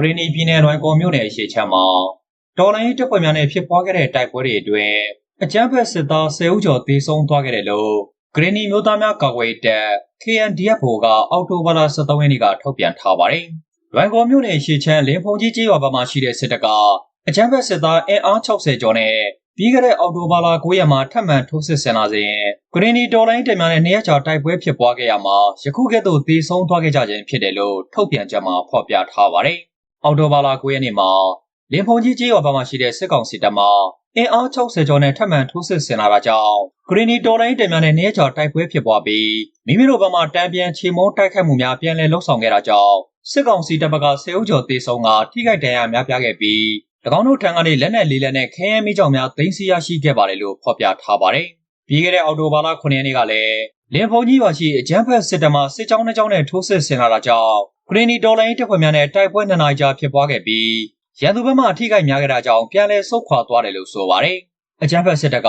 ကိုရီနီပြည်နယ်လွိုင်ကော်မြို့နယ်အရှေ့ချမ်းမှာတော်လိုင်းတပ်ဖွဲ့များနဲ့ဖြစ်ပွားခဲ့တဲ့တိုက်ပွဲတွေအတွင်းအကြမ်းဖက်စစ်သား10ဦးကျော်သေဆုံးသွားခဲ့တယ်လို့ဂရီနီမျိုးသားများကာကွယ်ရေးတပ် KNDF ကအောက်တိုဘာလ23ရက်နေ့ကထုတ်ပြန်ထားပါတယ်။လွိုင်ကော်မြို့နယ်ရှေ့ချမ်းလင်းဖုန်ကြီးကျေးရွာဘက်မှာရှိတဲ့စစ်တပ်ကအကြမ်းဖက်စစ်သားအင်အား60ကျော်နဲ့ပြီးခဲ့တဲ့အောက်တိုဘာလ9ရက်မှာထပ်မံထိုးစစ်ဆင်လာစဉ်ဂရီနီတော်လိုင်းတပ်များနဲ့နေရာချတိုက်ပွဲဖြစ်ပွားခဲ့ရမှာယခုကဲ့သို့သေဆုံးသွားခဲ့ကြခြင်းဖြစ်တယ်လို့ထုတ်ပြန်ချက်မှာဖော်ပြထားပါတယ်။ အောက်တိုဘာလ9ရက်နေ့မှာလင်းဖုန်ကြီးကျေးရွာဘက်မှာရှိတဲ့စစ်ကောင်စီတပ်မှအင်အား60ကျော်နဲ့ထပ်မံထိုးစစ်ဆင်လာတာကြောင့်ဂရီနီတော်လိုင်းတပ်များနဲ့နေရာချတိုက်ပွဲဖြစ်ပွားပြီးမိမိတို့ဘက်မှတံပြန်ချေမုန်းတိုက်ခိုက်မှုများပြန်လည်လှုပ်ဆောင်ခဲ့တာကြောင့်စစ်ကောင်စီတပ်ဘက်က10ဦးကျော်သေဆုံးကထိခိုက်ဒဏ်ရာများပြားခဲ့ပြီး၎င်းတို့ထံကနေလက်နက်လေးလက်နဲ့ခဲယမ်းမိကြောင်များသိမ်းဆည်းရရှိခဲ့ပါတယ်လို့ဖော်ပြထားပါတယ်။ပြီးခဲ့တဲ့အောက်တိုဘာလ9ရက်နေ့ကလည်းလင်းဖုန်ကြီးရွာရှိအကြမ်းဖက်စစ်တပ်မှစစ်ကြောင်းတစ်ကြောင်းနဲ့ထိုးစစ်ဆင်လာတာကြောင့် ဂရီနီဒေါ်လာတပ်ဖွဲ့များနဲ့တိုက်ပွဲနှစ်နာရီကြာဖြစ်ပွားခဲ့ပြီးရန်သူဘက်မှအထိခိုက်များခဲ့တာကြောင့်ပြန်လည်ဆုတ်ခွာသွားတယ်လို့ဆိုပါတယ်။အကြမ်းဖက်စစ်တပ်က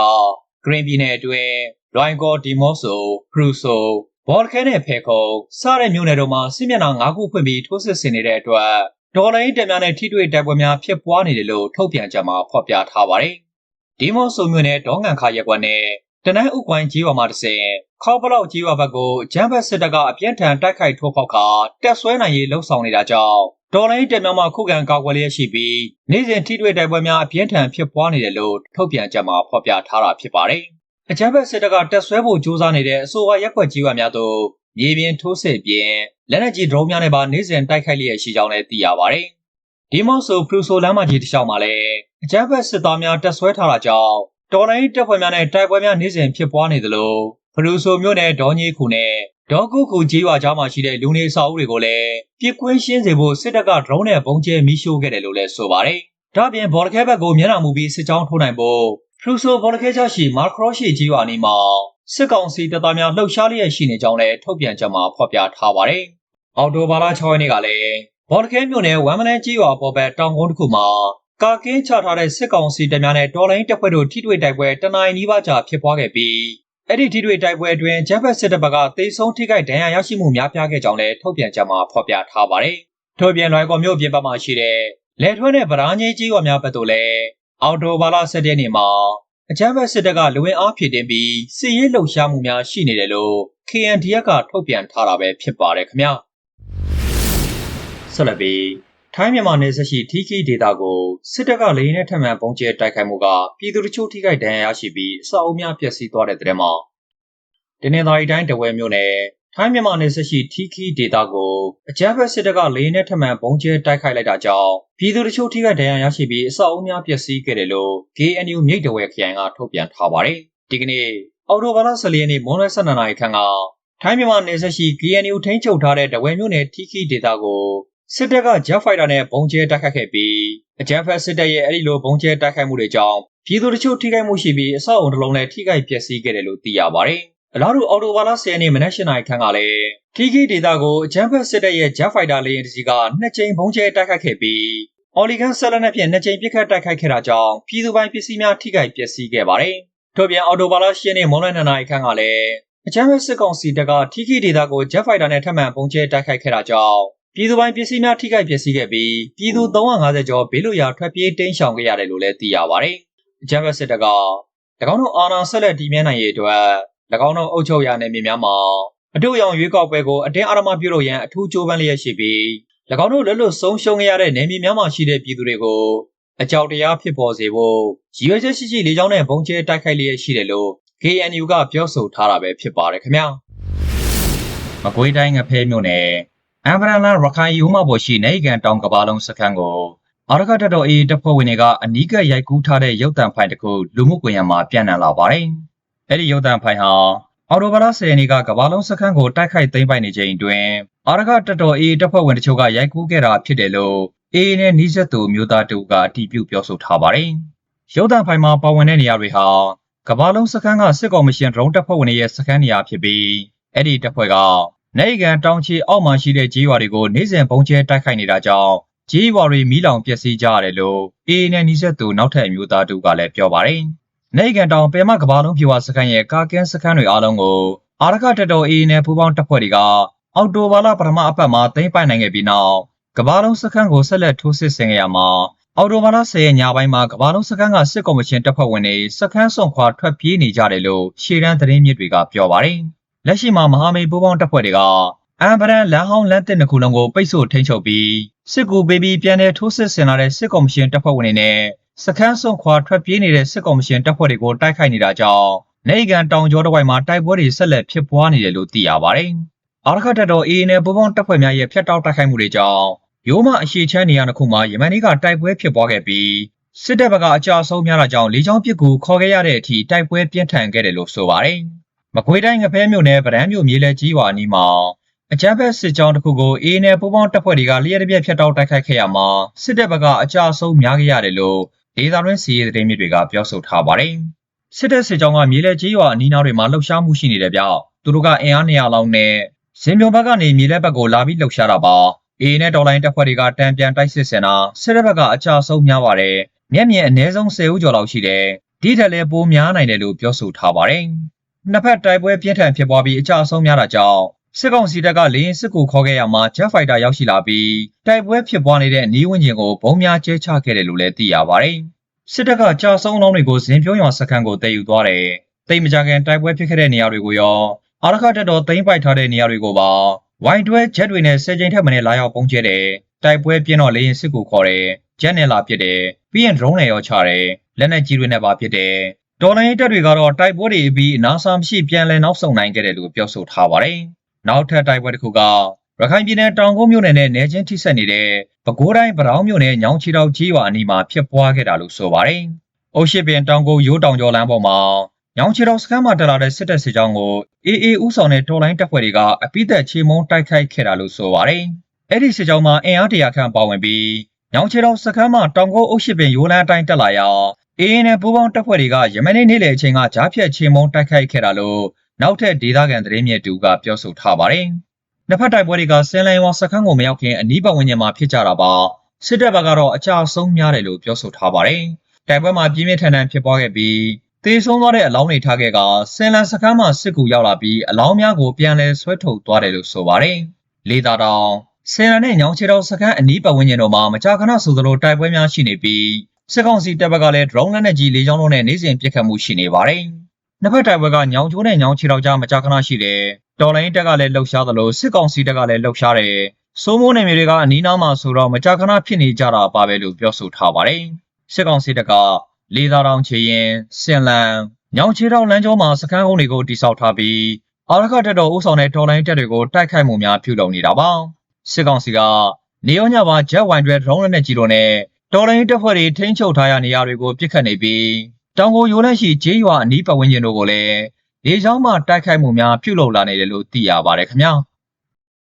ဂရင်းပြည်နယ်အတွင်းလွိုင်ကော်ဒီမော့ဆိုဖရူဆိုဘော်လခဲနဲ့ဖေခုံစတဲ့မြို့နယ်တို့မှာစစ်မျက်နှာ၅ခုဖွင့်ပြီးထိုးစစ်ဆင်နေတဲ့အတွက်ဒေါ်လာရင်းတပ်များနဲ့ထိတွေ့တိုက်ပွဲများဖြစ်ပွားနေတယ်လို့ထုတ်ပြန်ကြမှာဖော်ပြထားပါတယ်။ဒီမော့ဆိုမြို့နယ်ဒေါငန်ခါရက်ကွက်နဲ့ တနန်းဥကွိုင်းကြီးရွာမှာတစဉ်ခေါပလောက်ကြီးရွာဘက်ကိုဂျမ်ဘတ်စစ်တပ်ကအပြင်းထန်တိုက်ခိုက်ထိုးဖောက်ခါတက်ဆွဲနိုင်ရေးလှုံ့ဆော်နေတာကြောင့်ဒေါ်လာရင်းတပ်များမှခုခံကာကွယ်လျက်ရှိပြီးနေ့စဉ်ထိတွေ့တိုက်ပွဲများအပြင်းထန်ဖြစ်ပွားနေတယ်လို့ထုတ်ပြန်ကြမှာဖော်ပြထားတာဖြစ်ပါတယ်။အကြမ်းဖက်စစ်တပ်ကတက်ဆွဲဖို့ကြိုးစားနေတဲ့အဆိုပါရက်ွက်ကြီးရွာများသို့မြေပြင်ထိုးစစ်ပြင်လက်နက်ကြီးဒရုန်းများနဲ့ပါနေ့စဉ်တိုက်ခိုက်လျက်ရှိကြောင်းလည်းသိရပါတယ်။ဒီမော့ဆိုဖရူဆိုလမ်းမကြီးတစ်လျှောက်မှာလည်းအကြမ်းဖက်စစ်သားများတက်ဆွဲထားတာကြောင့် တော်လိုင်းတပ်ဖွဲ့များနဲ့တိုက်ပွဲများနေ့စဉ်ဖြစ်ပွားနေသလိုဖရူဆိုမြို့နယ်ဒေါ်ကြီးခုနဲ့ဒေါ်ကုခုကြီးရွာကြားမှာရှိတဲ့လူနေအဆောက်အဦတွေကိုလည်းပြစ်ကွင်းရှင်းစေဖို့စစ်တပ်ကဒရုန်းနဲ့ပုံကျဲမိရှို့ခဲ့တယ်လို့လည်းဆိုပါတယ်။ဒါ့အပြင်ဘော်လခဲဘက်ကိုမျက်နှာမူပြီးစစ်ကြောင်းထိုးနိုင်ဖို့ဖရူဆိုဘော်လခဲချရှိမာခရော့ရှိကြီးရွာနီမှာစစ်ကောင်စီတပ်သားများလှုပ်ရှားလျက်ရှိနေကြောင်းလည်းထုတ်ပြန်ချက်မှာဖော်ပြထားပါတယ်။အော်တိုဘာလ6ရက်နေ့ကလည်းဘော်လခဲမြို့နယ်ဝမ်မလန်ကြီးရွာပေါ်ဘက်တောင်ကုန်းတစ်ခုမှာ ကာကင်းချထားတဲ့စစ်ကောင်စီတပ်များနဲ့တော်လိုင်းတပ်ဖွဲ့တို့ထိတွေ့တိုက်ပွဲတနင်္လာနေ့ပါကြာဖြစ်ပွားခဲ့ပြီးအဲ့ဒီထိတွေ့တိုက်ပွဲအတွင်းဂျမ်ဘတ်စစ်တပ်ဘက်ကသေဆုံးထိခိုက်ဒဏ်ရာရရှိမှုများပြားခဲ့ကြောင်းလည်းထုတ်ပြန်ကြမှာဖော်ပြထားပါတယ်။ထို့ပြင်လွိုင်ကော်မြို့ပြင်ပမှာရှိတဲ့လက်ထွန်းနဲ့ဗရာငိကြီးရွာများဘက်သို့လည်းအော်တိုဘာလ7ရက်နေ့မှာအကြမ်းဖက်စစ်တပ်ကလူဝင်အားဖြည့်တင်ပြီးစစ်ရေးလှုပ်ရှားမှုများရှိနေတယ်လို့ KNDF ကထုတ်ပြန်ထားတာပဲဖြစ်ပါတယ်ခင်ဗျာဆက်လက်ပြီး ထိုင်းမြန်မာနယ်စပ်ရှိထီခီဒေတာကိုစစ်တပ်ကလေယာဉ်နဲ့ထပ်မံပုံကျဲတိုက်ခိုက်မှုကပြည်သူတချို့ထိခိုက်ဒဏ်ရာရရှိပြီးအဆောက်အဦများပျက်စီးသွားတဲ့တဲ့မှာတနင်္သာရီတိုင်းတဝဲမြို့နယ်ထိုင်းမြန်မာနယ်စပ်ရှိထီခီဒေတာကိုအကြမ်းဖက်စစ်တပ်ကလေယာဉ်နဲ့ထပ်မံပုံကျဲတိုက်ခိုက်လိုက်တာကြောင့်ပြည်သူတချို့ထိခိုက်ဒဏ်ရာရရှိပြီးအဆောက်အဦများပျက်စီးခဲ့တယ်လို့ KNU မြိတ်တဝဲခရိုင်ကထုတ်ပြန်ထားပါတယ်။ဒီကနေ့အော်တိုဘာလ14ရက်နေ့မွန်းလွဲ12နာရီခန့်ကထိုင်းမြန်မာနယ်စပ်ရှိ KNU ထိန်းချုပ်ထားတဲ့တဝဲမြို့နယ်ထီခီဒေတာကို စစ်တပ်က Jet Fighter နဲ့ဘုံကျဲတိုက်ခတ်ခဲ့ပြီးအကြမ်းဖက်စစ်တပ်ရဲ့အဲ့ဒီလိုဘုံကျဲတိုက်ခိုက်မှုတွေကြောင့်ပြည်သူတချို့ထိခိုက်မှုရှိပြီးအဆောက်အုံတစ်လုံးလည်းထိခိုက်ပျက်စီးခဲ့တယ်လို့သိရပါတယ်။အလားတူအော်တိုဘာလ10ရက်နေ့မနက်၈နာရီခန့်ကလည်းထီခီဒေတာကိုအကြမ်းဖက်စစ်တပ်ရဲ့ Jet Fighter လေယာဉ်တစ်စီးကနှစ်ကြိမ်ဘုံကျဲတိုက်ခတ်ခဲ့ပြီးအော်လီဂန်ဆက်လက်နဲ့ဖြင့်နှစ်ကြိမ်ပစ်ခတ်တိုက်ခိုက်ခဲ့တာကြောင့်ပြည်သူပိုင်းပစ္စည်းများထိခိုက်ပျက်စီးခဲ့ပါတယ်။ထို့ပြင်အော်တိုဘာလ10ရက်နေ့မွန်းလွဲ2နာရီခန့်ကလည်းအကြမ်းဖက်စစ်ကောင်စီတပ်ကထီခီဒေတာကို Jet Fighter နဲ့ထပ်မံဘုံကျဲတိုက်ခိုက်ခဲ့တာကြောင့် ပြည်သူပိုင်းပစ္စည်းများထိခိုက်ပျက်စီးခဲ့ပြီးပြည်သူ350ကျော်ဘေးလွတ်ရာထွက်ပြေးတိမ်းရှောင်ခဲ့ရတယ်လို့လည်းသိရပါတယ်။အကြမ်းဖက်စစ်တပ်က၎င်းတို့အာဏာဆက်လက်တည်မြဲနိုင်ရေးအတွက်၎င်းတို့အုပ်ချုပ်ရာနယ်မြေများမှာအတူရောင်ရွေးကောက်ပွဲကိုအတင်းအဓမ္မပြုလုပ်ရန်အထူးကြိုးပမ်းလျက်ရှိပြီး၎င်းတို့လွတ်လွတ်ဆုံးရှုံးခဲ့ရတဲ့နယ်မြေများမှာရှိတဲ့ပြည်သူတွေကိုအကြောက်တရားဖြစ်ပေါ်စေဖို့ရည်ရွယ်ချက်ရှိရှိလေးချောင်းနဲ့ဘုံကျဲတိုက်ခိုက်လျက်ရှိတယ်လို့ KNU ကပြောဆိုထားတာပဲဖြစ်ပါတယ်ခင်ဗျာ။မကွေးတိုင်းငဖဲမြို့နယ် အမ်ဗရန်လန်ရခိုင်ယူမပေါ်ရှိနေကန်တောင်ကဘာလုံးစခန်းကိုအာရခတတော်အေးတပ်ဖွဲ့ဝင်တွေကအနီးကပ်ရိုက်ကူးထားတဲ့ရုပ်တံဖိုင်တစ်ခုလူမှုကွန်ရက်မှာပြန့်နှံ့လာပါတယ်။အဲ့ဒီရုပ်တံဖိုင်ဟာအော်တိုဘာလ10ရက်နေ့ကကဘာလုံးစခန်းကိုတိုက်ခိုက်သိမ်းပိုက်နေချိန်တွင်အာရခတတော်အေးတပ်ဖွဲ့ဝင်တချို့ကရိုက်ကူးခဲ့တာဖြစ်တယ်လို့အေးနဲ့နီးစပ်သူမျိုးသားတို့ကအတည်ပြုပြောဆိုထားပါတယ်။ရုပ်တံဖိုင်မှာပါဝင်တဲ့နေရာတွေဟာကဘာလုံးစခန်းကစစ်ကောင်မရှင်ဒရုန်းတပ်ဖွဲ့ဝင်တွေရဲ့စခန်းနေရာဖြစ်ပြီးအဲ့ဒီတပ်ဖွဲ့က နေကန်တောင်ချီအောက်မှာရှိတဲ့ကြေးရွာတွေကိုနေ့စဉ်ပုံကျဲတိုက်ခိုက်နေတာကြောင့်ကြေးရွာတွေမီးလောင်ပျက်စီးကြရတယ်လို့အေးနဲ့နီးစပ်သူနောက်ထပ်အမျိုးသားတို့ကလည်းပြောပါတယ်။နေကန်တောင်ပေမကဘာလုံးဖြူဝစခန်းရဲ့ကာကင်းစခန်းတွေအားလုံးကိုအာရခတတော်အေးနဲ့ပူးပေါင်းတပ်ဖွဲ့တွေကအောက်တိုဘာလပထမအပတ်မှာသိမ်းပိုက်နိုင်ခဲ့ပြီးနောက်ကကမ္ဘာလုံးစခန်းကိုဆက်လက်ထိုးစစ်ဆင်ခဲ့ရမှာအော်တိုဘာလ10ရက်ညပိုင်းမှာကမ္ဘာလုံးစခန်းကစစ်ကော်မရှင်တပ်ဖွဲ့ဝင်တွေစခန်းဆောင်ခွာထွက်ပြေးနေကြတယ်လို့ရှေ့တန်းသတင်းမြစ်တွေကပြောပါတယ်။ လက်ရှိမှာမဟာမိတ်ပူးပေါင်းတပ်ဖွဲ့တွေကအမ်ဗရန်လမ်းဟောင်းလမ်းတစ်နှစ်ခုလုံးကိုပိတ်ဆို့ထိန်းချုပ်ပြီးစစ်ကူပေးပြီးပြန်လည်ထိုးစစ်ဆင်လာတဲ့စစ်ကော်မရှင်တပ်ဖွဲ့ဝင်တွေနဲ့စခန်းဆောင်ခွာထွက်ပြေးနေတဲ့စစ်ကော်မရှင်တပ်ဖွဲ့တွေကိုတိုက်ခိုက်နေတာကြောင့်နေကန်တောင်ကျောတစ်ဝိုက်မှာတိုက်ပွဲတွေဆက်လက်ဖြစ်ပွားနေတယ်လို့သိရပါတယ်။အာရခတ်တပ်တော် AA နဲ့ပူးပေါင်းတပ်ဖွဲ့များရဲ့ဖျက်တောက်တိုက်ခိုက်မှုတွေကြောင့်ရိုးမအရှိချမ်းနေရတစ်ခုမှာယမန်နေ့ကတိုက်ပွဲဖြစ်ပွားခဲ့ပြီးစစ်တပ်ဘက်ကအကြအဆုံးများတာကြောင့်လေကြောင်းပစ်ကူခေါ်ခဲ့ရတဲ့အထိတိုက်ပွဲပြင်းထန်ခဲ့တယ်လို့ဆိုပါတယ်။ မကွေးတိုင်းငဖဲမြို့နယ်ဗရန်မြို့မြေလဲကြီးဝါအနီးမှာအကြမ်းဖက်စစ်ကြောင်းတစ်ခုကို AA နဲ့ပူးပေါင်းတပ်ဖွဲ့တွေကလျှက်တစ်ပြက်ဖျက်တောက်တိုက်ခိုက်ခဲ့ရမှာစစ်တပ်ဘက်ကအကြအဆုံးများခဲ့ရတယ်လို့ဒေသတွင်းစီးရဲသတင်းမြစ်တွေကပြောဆိုထားပါတယ်။စစ်တပ်စစ်ကြောင်းကမြေလဲကြီးဝါအနီးနားတွေမှာလှုပ်ရှားမှုရှိနေတယ်ဗျ။သူတို့ကအင်အား200လောက်နဲ့ဇင်ပြုံဘက်ကနေမြေလဲဘက်ကိုလာပြီးလှုပ်ရှားတာပါ။ AA နဲ့ဒေါ်လိုင်းတပ်ဖွဲ့တွေကတံပြန်တိုက်စစ်ဆင်တာစစ်တပ်ဘက်ကအကြအဆုံးများပါတယ်။မျက်မြင်အနည်းဆုံး10ဦးကျော်လောက်ရှိတယ်။ဒီထက်လည်းပိုများနိုင်တယ်လို့ပြောဆိုထားပါတယ်။ နှစ်ဖက်တိုက်ပွဲပြင်းထန်ဖြစ်ပွားပြီးအကြအဆုံးများတာကြောင့်စစ်ကောင်စီတပ်ကလေရင်စစ်ကူခေါ်ခဲ့ရမှာ Jet Fighter ရောက်ရှိလာပြီးတိုက်ပွဲဖြစ်ပွားနေတဲ့နီးဝန်းကျင်ကိုဘုံများကျဲချခဲ့တယ်လို့လည်းသိရပါတယ်။စစ်တပ်ကကြာဆုံးလောင်းတွေကိုဇင်ပြုံးရွာစခန်းကိုတည်ယူသွားတယ်။တိတ်မကြခင်တိုက်ပွဲဖြစ်ခဲ့တဲ့နေရာတွေကိုရောအာရခတက်တော်သိမ်းပိုက်ထားတဲ့နေရာတွေကိုပါဝိုင်တွဲဂျက်တွေနဲ့၁၀ချိန်ထက်မနည်းလာရောက်ပုံကျဲတယ်။တိုက်ပွဲပြင်းတော့လေရင်စစ်ကူခေါ်တယ်။ဂျက်နဲ့လာပစ်တယ်။ပြီးရင် drone နဲ့ရောချတယ်။လက်နက်ကြီးတွေနဲ့ပါပစ်တယ်။ တော်လိုင်းတပ်တွေကတော့တိုက်ပွဲတွေပြီးအနာဆာမရှိပြန်လည်နောက်ဆုတ်နိုင်ခဲ့တယ်လို့ပြောဆိုထားပါတယ်။နောက်ထပ်တိုက်ပွဲတစ်ခုကရခိုင်ပြည်နယ်တောင်ကုန်းမြို့နယ်နဲ့နေချင်းထိဆက်နေတဲ့ပဲခူးတိုင်းဗရောင်းမြို့နယ်ညောင်ချီတောင်ကြီးရွာအနီးမှာဖြစ်ပွားခဲ့တာလို့ဆိုပါတယ်။အုတ်ရှိပင်တောင်ကုန်းရိုးတောင်ကျော်လမ်းပေါ်မှာညောင်ချီတောင်စခန်းမှာတက်လာတဲ့စစ်တပ်စစ်ကြောင်းကို AA ဥဆောင်တဲ့တော်လိုင်းတပ်ဖွဲ့တွေကအပိသက်ချေမုံတိုက်ခိုက်ခဲ့တာလို့ဆိုပါတယ်။အဲ့ဒီစစ်ကြောင်းမှာအင်အားတရာခန့်ပါဝင်ပြီးညောင်ချီတောင်စခန်းမှာတောင်ကုန်းအုတ်ရှိပင်ရိုးလန်းအတိုင်းတက်လာရာ AA နဲ့ပူးပေါင်းတပ်ဖွဲ့တွေကယမနေ့နေ့လယ်အချိန်ကကြားဖြတ်ချေမုံတိုက်ခိုက်ခဲ့တာလို့နောက်ထပ်ဒေသခံသတင်းမြစ်တူကပြောဆိုထားပါတယ်။နှစ်ဖက်တိုက်ပွဲတွေကဆင်းလိုင်းဝါစခန်းကိုမရောက်ခင်အနီးပတ်ဝန်းကျင်မှာဖြစ်ကြတာပါ။စစ်တပ်ဘက်ကတော့အကြအဆုံးများတယ်လို့ပြောဆိုထားပါတယ်။တိုက်ပွဲမှာပြင်းပြင်းထန်ထန်ဖြစ်ပွားခဲ့ပြီးတေဆုံးသွားတဲ့အလောင်းတွေထားခဲ့ကဆင်လန်စခန်းမှာစစ်ကူရောက်လာပြီးအလောင်းများကိုပြန်လည်ဆွဲထုတ်သွားတယ်လို့ဆိုပါတယ်။လေသာတောင်ဆင်လန်နဲ့ညောင်ချေတောင်စခန်းအနီးပတ်ဝန်းကျင်တို့မှာမကြာခဏဆိုသလိုတိုက်ပွဲများရှိနေပြီး စစ်ကောင်စီတပ်ဘက်ကလည်း drone လက်နက်ကြီးလေကြောင်းတို့နဲ့နေ့စဉ်ပစ်ခတ်မှုရှိနေပါတယ်။နှစ်ဖက်တိုက်ပွဲကညောင်ချိုးနဲ့ညောင်ချေတောင်ကြားမကြာခဏရှိတယ်။တော်လိုင်းတက်ကလည်းလှုပ်ရှားသလိုစစ်ကောင်စီတက်ကလည်းလှုပ်ရှားတယ်။စိုးမိုးနယ်မြေတွေကအနီးနားမှာဆိုတော့မကြာခဏဖြစ်နေကြတာပါပဲလို့ပြောဆိုထားပါတယ်။စစ်ကောင်စီတက်ကလေသာတောင်ချေရင်စင်လန်ညောင်ချေတောင်လမ်းကျောမှာစခန်းကုန်းတွေကိုတိစောက်ထားပြီးအာရခတက်တော်ဦးဆောင်တဲ့တော်လိုင်းတက်တွေကိုတိုက်ခိုက်မှုများပြုလုပ်နေတာပါစစ်ကောင်စီကနေရောညပါဂျက်ဝိုင်တွေဒရုန်းလက်နက်ကြီးတို့နဲ့ တော်လိုင်းတပ်ဖွဲ့တွေထိန်းချုပ်ထားရနေရာတွေကိုပစ်ခတ်နေပြီးတောင်ကိုရိုးလက်ရှိဂျေးရွာအနီးပတ်ဝန်းကျင်တို့ကိုလည်းလေကြောင်းမှတိုက်ခိုက်မှုများပြုလုပ်လာနေတယ်လို့သိရပါတယ်ခင်ဗျာ